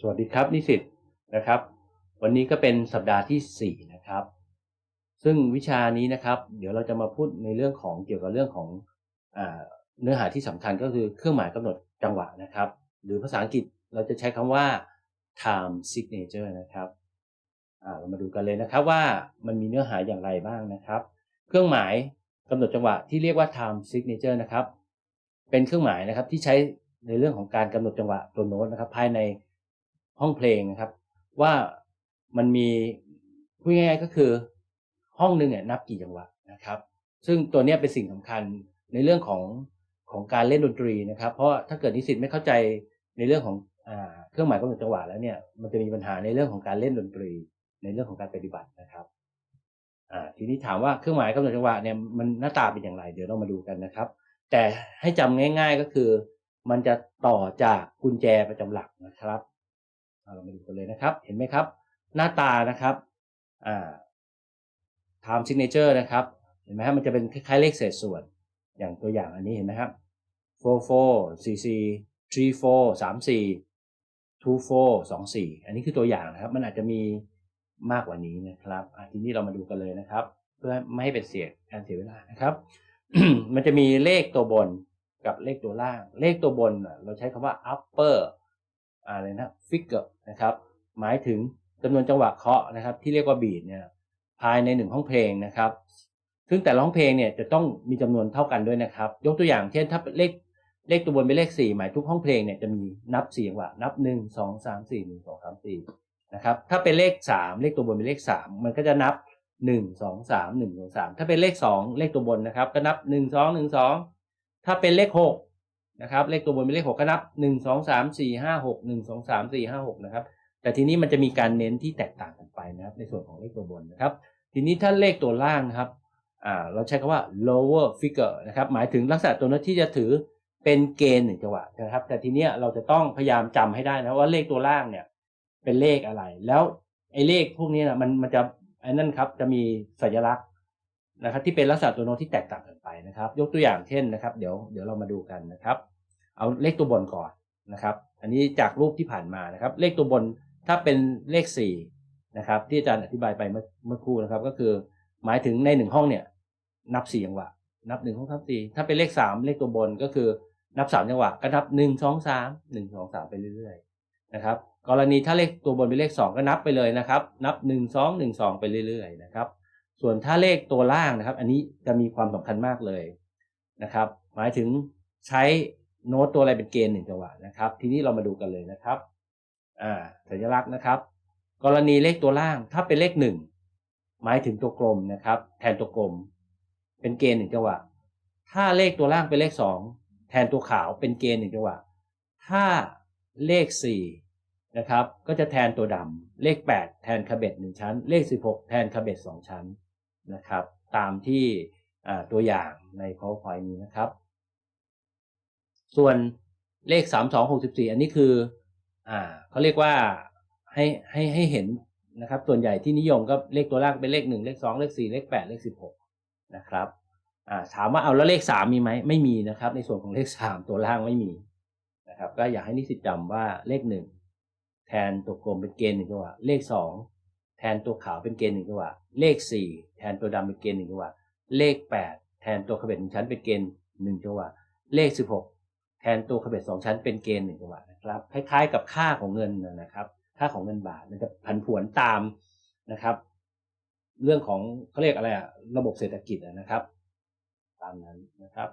สวัสดีครับนิสิตนะครับ วันนี้ก็เป็นสัปดาห์ที่4นะครับ ซึ่งวิชานี้นะครับ เดี๋ยวเราจะมาพูดในเรื่องของเกี่ยวกับเรื่องของอเนื้อหาที่สำคัญก็คือเครื่องหมายกำหนดจังหวะนะครับ หรือภาษาอังกฤษเราจะใช้คำว่า time signature นะครับเรามาดูกันเลยนะครับว่ามันมีเนื้อหาอย่างไรบ้างนะครับ เครื่องหมายกำหนดจังหวะที่เรียกว่า time signature นะครับ เป็นเครื่องหมายนะครับที่ใช้ในเรื่องของการกำหนดจังหวะตัวโน้ตนะครับ ภายใน ห้องเพลงนะครับ ว่ามันมีพูดง่ายๆก็คือห้องหนึ่งเนี่ยนับกี่จังหวะนะครับ ซึ่งตัวนี้เป็นสิ่งสำคัญในเรื่องของของการเล่นดนตรีนะครับ เพราะถ้าเกิดนิสิตไม่เข้าใจในเรื่องของอเครื่องหมายกำหนดจังหวะแล้วเนี่ยมันจะมีปัญหาในเรื่องของการเล่นดนตรี ในเรื่องของการปฏิบัตินะครับทีนี้ถามว่าเครื่องหมายกำหนดจังหวะเนี่ยมันหน้าตาเป็นอย่างไร เดี๋ยวเรามาดูกันนะครับ แต่ให้จำง่าย ๆก็คือ มันจะต่อจากกุญแจประจำหลักนะครับ เรามาดูกันเลยนะครับ เห็นไหมครับ หน้าตานะครับอ่า time signature นะครับ เห็นไหมครับมันจะเป็นคล้ายๆเลขเศษส่วน อย่างตัวอย่างอันนี้เห็นไหมครับ four four สี่สี่ three four สามสี่ two four สองสี่อันนี้คือตัวอย่างนะครับ มันอาจจะมีมากกว่านี้นะครับทีนี้เรามาดูกันเลยนะครับ เพื่อไม่ให้เป็นเสียการเสียเวลานะครับ มันจะมีเลขตัวบนกับเลขตัวล่าง เลขตัวบนเราใช้คำว่า upper อะไรนะ figure นะครับหมายถึงจำนวนจังหวะเคาะนะครับ ที่เรียกว่าบีดเนี่ยภายในหนึ่งห้องเพลงนะครับ ซึ่งแต่ละห้องเพลงเนี่ยจะต้องมีจำนวนเท่ากันด้วยนะครับ ยกตัวอย่างเช่นถ้าเลขเลขตัวบนเป็นเลขสี่หมายทุกห้องเพลงเนี่ยจะมีนับสี่จังหวะนับหนึ่งสองสามสี่หนึ่งสองสามสี่นะครับถ้าเป็นเลขสามเลขตัวบนเป็นเลขสามมันก็จะนับหนึ่งสองสามหนึ่งสองสามถ้าเป็นเลขสองเลขตัวบนนะครับ ก็นับหนึ่งสองหนึ่งสองถ้าเป็นเลขหก นะครับ เลขตัวบนเป็นเลขหกก็นับหนึ่งสองสามสี่ห้าหกหนึ่งสองสามสี่ห้าหกนะครับ แต่ทีนี้มันจะมีการเน้นที่แตกต่างกันไปนะครับ ในส่วนของเลขตัวบนนะครับ ทีนี้ถ้าเลขตัวล่างนะครับอ่าเราใช้คำว่า lower figure นะครับ หมายถึงลักษณะตัวนั้นที่จะถือเป็นเกณฑ์หนึ่งจังหวะนะครับ แต่ทีเนี้ยเราจะต้องพยายามจำให้ได้นะว่าเลขตัวล่างเนี่ยเป็นเลขอะไร แล้วไอ้เลขพวกนี้นะมันมันจะไอ้นั่นครับจะมีสัญลักษณ์นะครับที่เป็นลักษณะตัวโน้ตที่แตกต่างกัน นะครับ ยกตัวอย่างเช่นนะครับ เดี๋ยวเดี๋ยวเรามาดูกันนะครับ เอาเลขตัวบนก่อนนะครับ อันนี้จากรูปที่ผ่านมานะครับ เลขตัวบนถ้าเป็นเลขสี่นะครับ ที่อาจารย์อธิบายไปเมื่อเมื่อครู่นะครับ ก็คือหมายถึงในหนึ่งห้องเนี่ย นับสี่จังหวะ นับหนึ่งสองสามสี่ถ้าเป็นเลขสามเลขตัวบนก็คือนับสามจังหวะก็นับหนึ่งสองสามหนึ่งสองสามไปเรื่อยๆนะครับ กรณีถ้าเลขตัวบนเป็นเลขสองก็นับไปเลยนะครับ นับหนึ่งสองหนึ่งสองไปเรื่อยๆนะครับ ส่วนถ้าเลขตัวล่างนะครับ อันนี้จะมีความสำคัญมากเลยนะครับ หมายถึงใช้โน้ตตัวอะไรเป็นเกณฑ์หนึ่งจังหวะนะครับ ทีนี้เรามาดูกันเลยนะครับอ่าสัญลักษณ์นะครับ กรณีเลขตัวล่างถ้าเป็นเลขหนึ่งหมายถึงตัวกลมนะครับ แทนตัวกลม เป็นเกณฑ์หนึ่งจังหวะ ถ้าเลขตัวล่างเป็นเลขสองแทนตัวขาวเป็นเกณฑ์หนึ่งจังหวะ ถ้าเลขสี่นะครับ ก็จะแทนตัวดำเลขแปดแทนคาเบ็ดหนึ่งชั้น เลขสิบหกแทนคาเบ็ดสองชั้น นะครับ ตามที่ตัวอย่างใน powerpoint นี้นะครับ ส่วนเลขสามสองหกสิบสี่อันนี้คืออ่าเขาเรียกว่าให้ให้ให้เห็นนะครับ ส่วนใหญ่ที่นิยมก็เลขตัวล่างเป็นเลขหนึ่งเลขสองเลขสี่เลขแปดเลขสิบหกนะครับอ่าถามว่าเอาแล้วเลขสามมีไหมไม่มีนะครับ ในส่วนของเลขสามตัวล่างไม่มีนะครับ ก็อยากให้นิสิตจำว่าเลขหนึ่งแทนตัวกลมเป็นเกณฑ์หนึ่งจัวเลขสอง แทนตัวขาวเป็นเกณฑ์หนึ่งจังหวะเลขสี่แทนตัวดำเป็นเกณฑ์หนึ่งจังหวะเลขแปดแทนตัวขบเบ็ดหนึ่งชั้นเป็นเกณฑ์หนึ่งจังหวะเลขสิบหกแทนตัวขบเบ็ดสองชั้นเป็นเกณฑ์หนึ่งจังหวะนะครับคล้ายๆกับค่าของเงินนะครับค่าของเงินบาทมันจะผันผวนตามนะครับ เรื่องของเขาเรียกอะไรอะระบบเศรษฐกิจนะครับ ตามนั้นนะครับ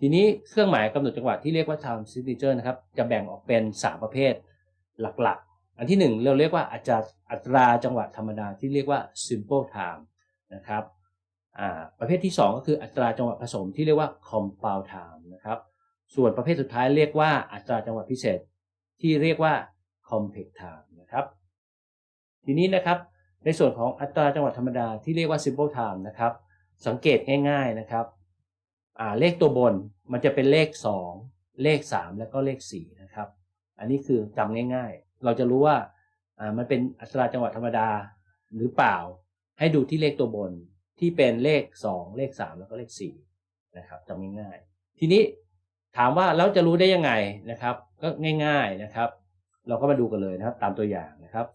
ทีนี้เครื่องหมายกำหนดจังหวะที่เรียกว่า time signature นะครับ จะแบ่งออกเป็นสามประเภทหลักๆ อันที่หนึ่งเราเรียกว่าอัตราอัตราจังหวะธรรมดาที่เรียกว่า simple time นะครับประเภทที่สองก็คืออัตราจังหวะผสมที่เรียกว่า compound time นะครับส่วนประเภทสุดท้ายเรียกว่าอัตราจังหวะพิเศษ ที่เรียกว่า complex time นะครับทีนี้นะครับในส่วนของอัตราจังหวะธรรมดาที่เรียกว่า simple time นะครับสังเกตง่าย ๆนะครับเลขตัวบนมันจะเป็นเลข 2 เลข 3 แล้วก็เลข4นะครับอันนี้คือจำง่ายๆ เราจะรู้ว่าอ่ามันเป็นอัตราจังหวะธรรมดาหรือเปล่า ให้ดูที่เลขตัวบนที่เป็นเลข 2 เลข 3 แล้วก็เลข4นะครับจำง่ายๆทีนี้ถามว่าแล้วจะรู้ได้ยังไงนะครับ ก็ง่าย ๆนะครับ เราก็มาดูกันเลยนะครับ ตามตัวอย่างนะครับ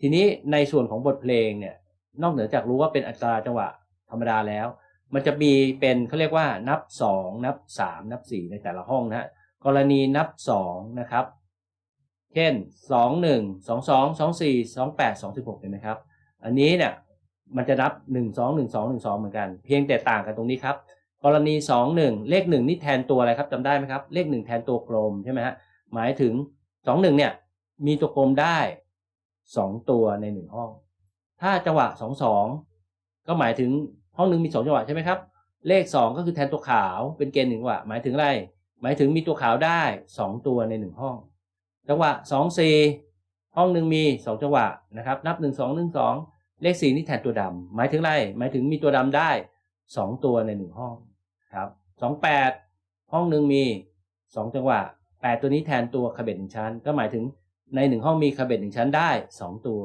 ทีนี้ในส่วนของบทเพลงเนี่ยนอกเหนือจากรู้ว่าเป็นอัตราจังหวะธรรมดาแล้ว มันจะมีเป็นเขาเรียกว่านับสองนับสามนับสี่ในแต่ละห้องนะฮะกรณีนับสองนะครับ เช่นสองหนึ่งสองสองสองสี่สองแปดสองสิบหกเห็นไหมครับ อันนี้เนี่ยมันจะนับหนึ่งสองหนึ่งสองหนึ่งสองเหมือนกัน เพียงแต่ต่างกันตรงนี้ครับ กรณีสองหนึ่งเลขหนึ่งนี่แทนตัวอะไรครับจำได้ไหมครับ เลขหนึ่งแทนตัวกลมใช่ไหมฮะ หมายถึงสองหนึ่งเนี่ยมีตัวกลมได้สองตัวในหนึ่งห้อง ถ้าจังหวะสองสองก็หมายถึงห้องหนึ่งมีสองจังหวะใช่ไหมครับ เลขสองก็คือแทนตัวขาวเป็นเกณฑ์หนึ่งจังหวะหมายถึงอะไร หมายถึงมีตัวขาวได้สองตัวในหนึ่งห้อง จังหวะสองสี่ห้องหนึ่งมีสองจังหวะนะครับ นับหนึ่งสองหนึ่งสองเลขสี่นี่แทนตัวดำหมายถึงอะไร หมายถึงมีตัวดำได้สองตัวในหนึ่งห้องครับสองแปดห้องหนึ่งมีสองจังหวะแปดตัวนี้แทนตัวคาเบ็ดหนึ่งชั้น ก็หมายถึงในหนึ่งห้องมีคาเบ็ดหนึ่งชั้นได้สองตัว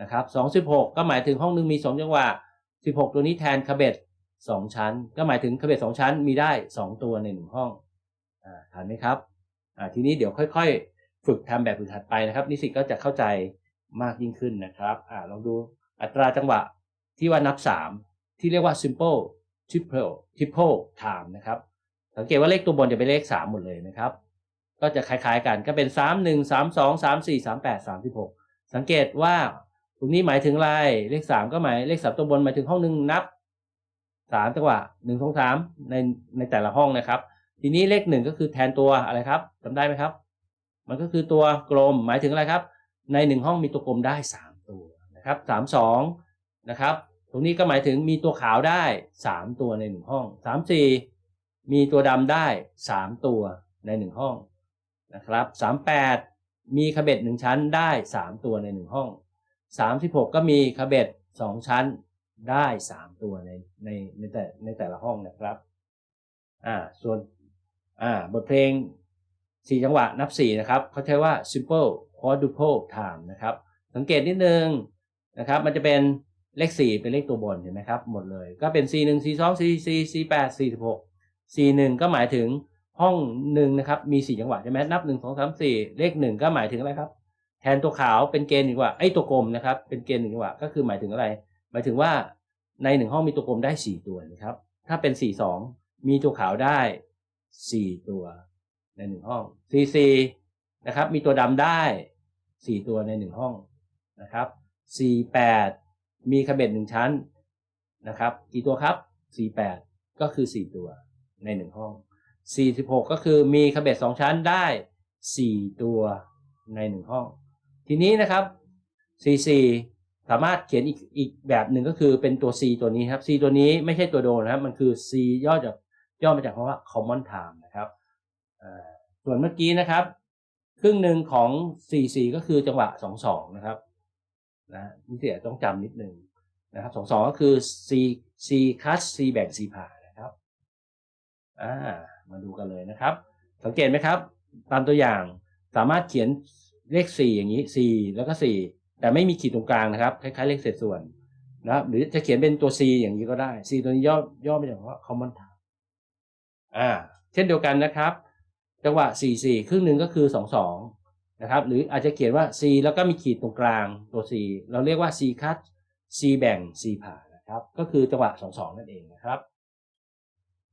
นะครับสองสิบหกก็หมายถึงห้องหนึ่งมีสองจังหวะสิบหกตัวนี้แทนคาเบ็ดสองชั้น ก็หมายถึงคาเบ็ดสองชั้นมีได้สองตัวในหนึ่งห้องอ่าทันไหมครับอ่าทีนี้เดี๋ยวค่อย ๆ ฝึกทำแบบฝึกถัดไปนะครับ นิสิตก็จะเข้าใจมากยิ่งขึ้นนะครับอ่าลองดูอัตราจังหวะที่ว่านับสามที่เรียกว่า simple triple triple time นะครับ สังเกตว่าเลขตัวบนจะเป็นเลขสามหมดเลยนะครับ ก็จะคล้ายๆกันก็เป็นสามหนึ่งสามสองสามสี่สามแปดสามสิบหกสังเกตว่าตรงนี้หมายถึงอะไร เลขสามก็หมายเลขสามตัวบนหมายถึงห้องหนึ่งนับสามจังหวะหนึ่งสองสามในในแต่ละห้องนะครับ ทีนี้เลขหนึ่งก็คือแทนตัวอะไรครับจำได้ไหมครับ มันก็คือตัวกลมหมายถึงอะไรครับ ในหนึ่งห้องมีตัวกลมได้สามตัวนะครับสามสองนะครับตรงนี้ก็หมายถึงมีตัวขาวได้สามตัวในหนึ่งห้องสามสี่มีตัวดำได้สามตัวในหนึ่งห้องนะครับสามแปดมีขบเบ็ดหนึ่งชั้นได้สามตัวในหนึ่งห้องสามสิบหกก็มีขบเบ็ดสองชั้นได้สามตัวในในในแต่ในแต่ละห้องนะครับอ่าส่วนอ่าบทเพลง สี่จังหวะนับสี่นะครับเขาใช้ว่า simple quadruple time นะครับ สังเกตนิดนึงนะครับ มันจะเป็นเลขสี่เป็นเลขตัวบนเห็นไหมครับ หมดเลย ก็เป็น c 1 c 2 c 4 c 8 c 16 c 1 ก็หมายถึงห้องหนึ่งนะครับ มีสี่จังหวะใช่ไหมนับหนึ่งสองสามสี่เลขหนึ่งก็หมายถึงอะไรครับ แทนตัวขาวเป็นเกณฑ์หนึ่งจังหวะไอ้ตัวกลมนะครับ เป็นเกณฑ์หนึ่งจังหวะก็คือหมายถึงอะไร หมายถึงว่าในหนึ่งห้องมีตัวกลมได้สี่ตัวนะครับ ถ้าเป็นสี่สองมีตัวขาวได้สี่ตัว ในหนึ่งห้อง C4 นะครับ มีตัวดำได้สี่ตัวในหนึ่งห้องนะครับ C8 มีขบเบ็ดหนึ่งชั้นนะครับ กี่ตัวครับ C8 ก็คือสี่ตัวในหนึ่งห้อง C16 ก็คือมีขบเบ็ดสองชั้นได้สี่ตัวในหนึ่งห้อง ทีนี้นะครับ C4 สามารถเขียนอีกอีกแบบหนึ่งก็คือเป็นตัว C ตัวนี้ครับ C ตัวนี้ไม่ใช่ตัวโดนะครับ มันคือ C ย่อจากย่อมาจากคำว่า common time นะครับ ส่วนเมื่อกี้นะครับ ครึ่งหนึ่งของ4 4ก็คือจังหวะ2 2นะครับนะนี่เสียต้องจำนิดนึงนะครับ2 2ก็คือ C C cut C แบ่ง C ผ่านะครับอ่ามาดูกันเลยนะครับ สังเกตไหมครับ ตามตัวอย่างสามารถเขียนเลข 4 อย่างนี้ 4 แล้วก็ 4 แต่ไม่มีขีดตรงกลางนะครับ คล้ายๆ เลขเศษส่วนนะครับ หรือจะเขียนเป็นตัว C อย่างนี้ก็ได้ C ตัวนี้ย่อย่อมาจากคำว่า common time อ่า เช่นเดียวกันนะครับ จังหวะ 4 4 ครึ่งหนึ่งก็คือ 2 2 นะครับ หรืออาจจะเขียนว่า C แล้วก็มีขีดตรงกลางตัว C เราเรียกว่า C cut C แบ่ง C ผ่านะครับ ก็คือจังหวะ 2 2 นั่นเองนะครับ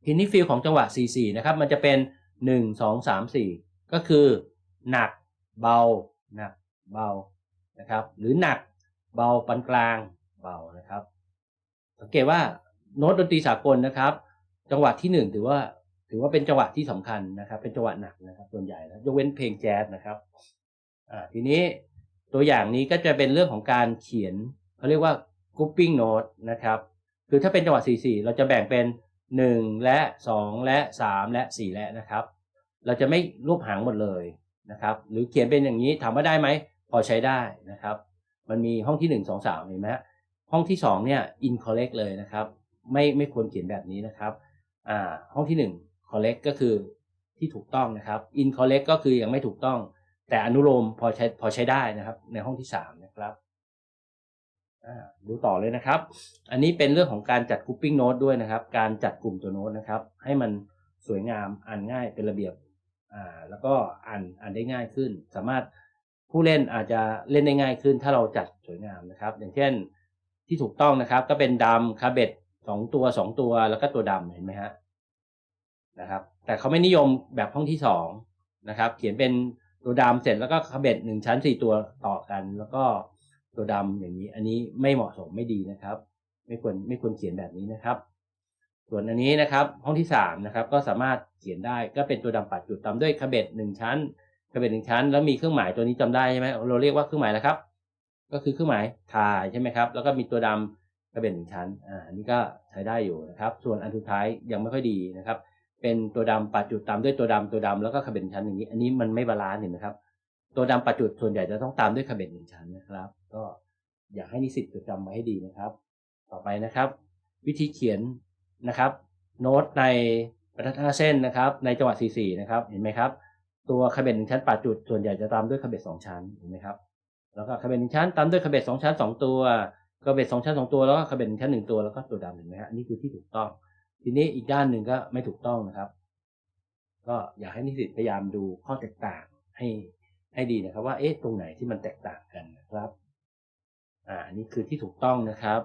ทีนี้ฟิลของจังหวะ 4 4 นะครับ มันจะเป็น 1 2 3 4 ก็คือ หนัก เบา หนัก เบา นะครับ หรือหนัก เบา ปานกลาง เบา นะครับ สังเกตว่าโน้ตดนตรีสากลนะครับ จังหวะที่หนึ่งถือว่า ถือว่าเป็นจังหวะที่สำคัญนะครับ เป็นจังหวะหนักนะครับส่วนใหญ่นะยกเว้นเพลงแจ๊สนะครับอ่าทีนี้ตัวอย่างนี้ก็จะเป็นเรื่องของการเขียนเขาเรียกว่า grouping note นะครับคือถ้าเป็นจังหวะ 4 4 เราจะแบ่งเป็น 1 และ 2 และ 3 และ 4 และนะครับ เราจะไม่รูปหางหมดเลยนะครับ หรือเขียนเป็นอย่างนี้ถามว่าได้ไหม พอใช้ได้นะครับ มันมีห้องที่ 1 2 3 เห็นไหมฮะห้องที่ 2 เนี่ย incorrect เลยนะครับ ไม่ไม่ควรเขียนแบบนี้นะครับอ่าห้องที่ 1 correct ก็คือที่ถูกต้องนะครับ incorrect ก็คือยังไม่ถูกต้อง แต่อนุโลมพอใช้พอใช้ได้นะครับ ในห้องที่3นะครับดูต่อเลยนะครับ อันนี้เป็นเรื่องของการจัด grouping note ด้วยนะครับ การจัดกลุ่มตัวโน้ตนะครับ ให้มันสวยงามอ่านง่ายเป็นระเบียบอ่าแล้วก็อ่านอ่านได้ง่ายขึ้น สามารถผู้เล่นอาจจะเล่นได้ง่ายขึ้น ถ้าเราจัดสวยงามนะครับ อย่างเช่นที่ถูกต้องนะครับ ก็เป็นดำคาเบ็ดสองตัวสองตัวแล้วก็ตัวดำเห็นไหมฮะ นะครับ แต่เขาไม่นิยมแบบห้องที่สองนะครับ เขียนเป็นตัวดำเสร็จแล้วก็คาเบ็ดหนึ่งชั้นสี่ตัวต่อกัน แล้วก็ตัวดำอย่างนี้ อันนี้ไม่เหมาะสมไม่ดีนะครับ ไม่ควรไม่ควรเขียนแบบนี้นะครับ ส่วนอันนี้นะครับ ห้องที่สามนะครับ ก็สามารถเขียนได้ก็เป็นตัวดำปัดจุดตามด้วยคาเบ็ดหนึ่งชั้นคาเบ็ดหนึ่งชั้น แล้วมีเครื่องหมายตัวนี้จำได้ใช่ไหมเราเรียกว่าเครื่องหมายอะไรครับ ก็คือเครื่องหมายทายใช่ไหมครับ แล้วก็มีตัวดำคาเบ็ดหนึ่งชั้นอ่านนี้ก็ใช้ได้อยู่นะครับ ส่วนอันสุดท้ายยังไม่ค่อยดีนะครับ เป็นตัวดำปัดจุดตามด้วยตัวดำตัวดำแล้วก็คาเบ็นชั้นอย่างนี้ อันนี้มันไม่บาลานซ์เห็นไหมครับ ตัวดำปัดจุดส่วนใหญ่จะต้องตามด้วยคาเบ็ดหนึ่งชั้นนะครับ ก็อยากให้นิสิตจดจำไว้ให้ดีนะครับ ต่อไปนะครับ วิธีเขียนนะครับ โน้ตในบรรทัดห้าเส้นนะครับ ในจังหวะ4-4นะครับ เห็นไหมครับ ตัวคาเบ็ดหนึ่งชั้นปัดจุดส่วนใหญ่จะตามด้วยคาเบ็ดสองชั้นเห็นไหมครับแล้วก็คาเบ็ดหนึ่งชั้นตามด้วยคาเบ็ดสองชั้นสองตัวคาเบ็ดสองชั้นสองตัวแล้วก็คาเบ็ดหนึ่งชั้นหนึ่งตัวแล้วก็ตัวดำเห็นไหมฮะอันนี้คือที่ถูกต้อง ทีนี้อีกด้านหนึ่งก็ไม่ถูกต้องนะครับ ก็อยากให้นิสิตพยายามดูข้อแตกต่างให้ให้ดีนะครับ ว่าเอ๊ะตรงไหนที่มันแตกต่างกันนะครับอ่าอันนี้คือที่ถูกต้องนะครับ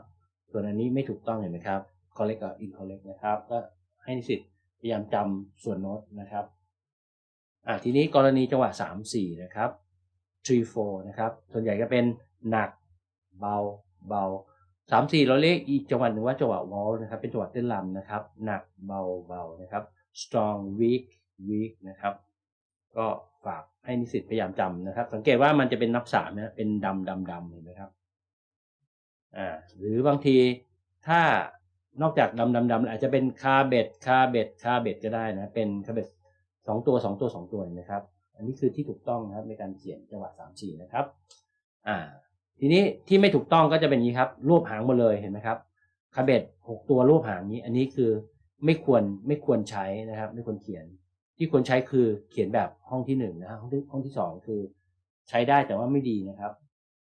ส่วนอันนี้ไม่ถูกต้องเห็นไหมครับ correct กับ incorrect นะครับ ก็ให้นิสิตพยายามจำส่วนโน้ตนะครับอ่าทีนี้กรณีจังหวะสามสี่นะครับ three four นะครับ ส่วนใหญ่ก็เป็นหนัก เบาเบา สามสี่เราเรียกอีกจังหวะหนึ่งว่าจังหวะ waltz นะครับ เป็นจังหวะเต้นรำนะครับ หนักเบาเบานะครับ strong weak weak นะครับ ก็ฝากให้นิสิตพยายามจำนะครับ สังเกตว่ามันจะเป็นนับสามนะเป็นดำดำดำเห็นไหมครับอ่าหรือบางทีถ้านอกจากดำดำดำอาจจะเป็นคาเบ็ดคาเบ็ดคาเบ็ดก็ได้นะ เป็นคาเบ็ดสองตัวสองตัวสองตัวนะครับ อันนี้คือที่ถูกต้องนะครับในการเขียนจังหวะสามสี่นะครับ อ่า ทีนี้ที่ไม่ถูกต้องก็จะเป็นอย่างนี้ครับรวบหางหมดเลยเห็นไหมครับคาเบ็ดหกตัวรวบหางนี้ อันนี้คือไม่ควรไม่ควรใช้นะครับ ไม่ควรเขียน ที่ควรใช้คือเขียนแบบห้องที่หนึ่งนะห้องที่ห้องที่สองคือ ใช้ได้แต่ว่าไม่ดีนะครับ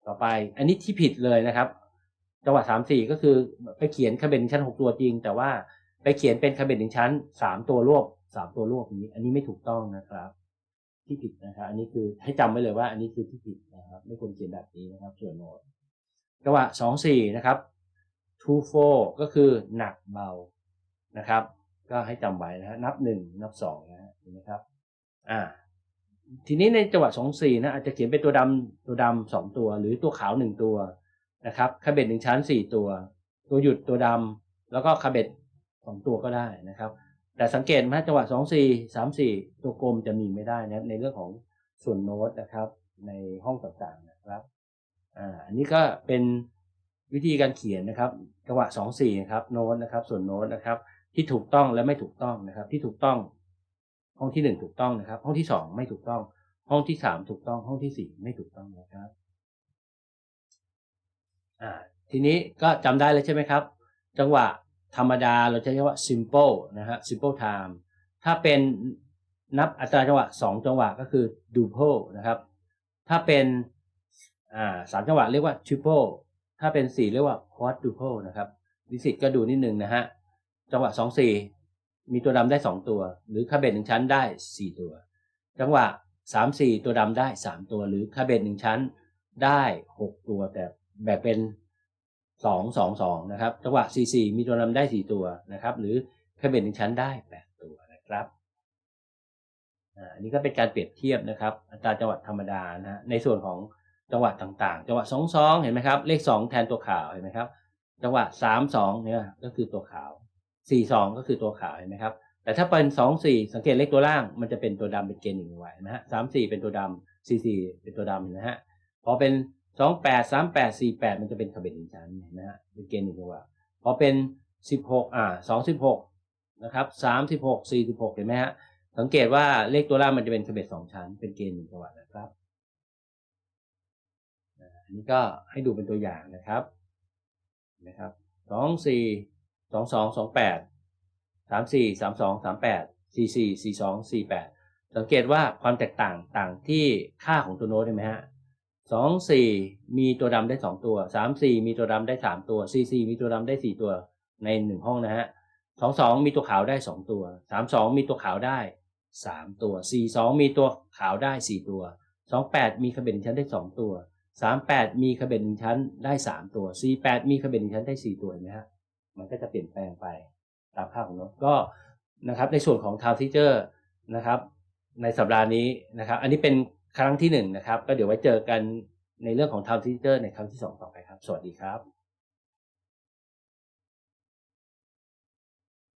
ต่อไปอันนี้ที่ผิดเลยนะครับ จังหวะสามสี่ก็คือไปเขียนคาเบ็ดหนึ่งชั้นหกตัวจริง แต่ว่าไปเขียนเป็นคาเบ็ดหนึ่งชั้นสามตัวรวบสามตัวรวบนี้ อันนี้ไม่ถูกต้องนะครับ ที่ผิดนะครับอันนี้คือให้จำไว้เลยว่า อันนี้คือที่ผิดนะครับ ไม่ควรเขียนแบบนี้นะครับ ส่วนโน้ตจังหวะสองสี่นะครับ two four ก็คือหนักเบานะครับ ก็ให้จำไว้นะฮะนับหนึ่งนับสองนะฮะเห็นไหมครับอ่าทีนี้ในจังหวะสองสี่นะอาจจะเขียนเป็นตัวดำตัวดำสองตัว หรือตัวขาวหนึ่งตัวนะครับคาเบ็ดหนึ่งชั้นสี่ตัว ตัวหยุดตัวดำแล้วก็คาเบ็ดสองตัวก็ได้นะครับ แต่สังเกตไหมจังหวะสองสี่สามสี่ตัวกลมจะมีไม่ได้นะในเรื่องของส่วนโน้ตนะครับ ในห้องต่างๆนะครับอ่าอันนี้ก็เป็นวิธีการเขียนนะครับ จังหวะสองสี่นะครับโน้ตนะครับ ส่วนโน้ตนะครับ ที่ถูกต้องและไม่ถูกต้องนะครับ ที่ถูกต้อง ห้องที่หนึ่งถูกต้องนะครับ ห้องที่สองไม่ถูกต้อง ห้องที่สามถูกต้อง ห้องที่สี่ไม่ถูกต้องนะครับอ่าทีนี้ก็จำได้แล้วใช่ไหมครับ จังหวะ ธรรมดาเราจะเรียกว่า simple นะฮะ simple time ถ้าเป็นนับอัตราจังหวะสองจังหวะก็คือ double นะครับ ถ้าเป็นอ่าสามจังหวะเรียกว่า triple ถ้าเป็นสี่เรียกว่า quadruple นะครับดิสิตก็ดูนิดนึงนะฮะ จังหวะสองสี่มีตัวดำได้สองตัว หรือคาเบ็ดหนึ่งชั้นได้สี่ตัว จังหวะสามสี่ตัวดำได้สามตัว หรือคาเบ็ดหนึ่งชั้นได้หกตัว แต่แบ่งเป็น สองสองสองนะครับ จังหวะสี่สี่มีตัวดำได้สี่ตัวนะครับ หรือคาเบ็ดหนึ่งชั้นได้แปดตัวนะครับอันนี้ก็เป็นการเปรียบเทียบนะครับ อัตราจังหวะธรรมดานะฮะในส่วนของจังหวะต่างๆ จังหวะสองสองเห็นไหมครับ เลขสองแทนตัวขาวเห็นไหมครับ จังหวะสามสองเนี่ยก็คือตัวขาวสี่สองก็คือตัวขาวเห็นไหมครับ แต่ถ้าเป็นสองสี่สังเกตเลขตัวล่างมันจะเป็นตัวดำเป็นเกณฑ์หนึ่งไว้นะฮะสามสี่เป็นตัวดำสี่สี่เป็นตัวดำนะฮะพอเป็น สองแปดสามแปดสี่แปดมันจะเป็นคาเบ็ดหนึ่งชั้นนะฮะเป็นเกณฑ์หนึ่งจังหวะพอเป็นสิบหกอ่าสองสิบหกนะครับสามสิบหกสี่สิบหกเห็นไหมฮะสังเกตว่าเลขตัวล่างมันจะเป็นคาเบ็ดสองชั้น เป็นเกณฑ์หนึ่งจังหวะนะครับอันนี้ก็ให้ดูเป็นตัวอย่างนะครับนะครับสองสี่สองสองสองแปดสามสี่สามสองสามแปดสี่สี่สี่สองสี่แปดสังเกตว่าความแตกต่างต่างที่ค่าของตัวโน้ตเห็นไหมฮะ สองสี่มีตัวดำได้สองตัวสามสี่มีตัวดำได้สามตัวสี่สี่มีตัวดำได้สี่ตัวในหนึ่งห้องนะฮะสองสองมีตัวขาวได้สองตัวสามสองมีตัวขาวได้สามตัวสี่สองมีตัวขาวได้สี่ตัวสองแปดมีคาเบนชั้นได้สองตัวสามแปดมีคาเบนชั้นได้สามตัวสี่แปดมีคาเบนชั้นได้สี่ตัวนไหมฮะมันก็จะเปลี่ยนแปลงไปตามค่าของนกก็นะครับในส่วนของ time teacher นะครับ ในสัปดาห์นี้นะครับ อันนี้เป็น ครั้งที่หนึ่งนะครับ ก็เดี๋ยวไว้เจอกันในเรื่องของ time teacher ในครั้งที่สองต่อไปครับ สวัสดีครับ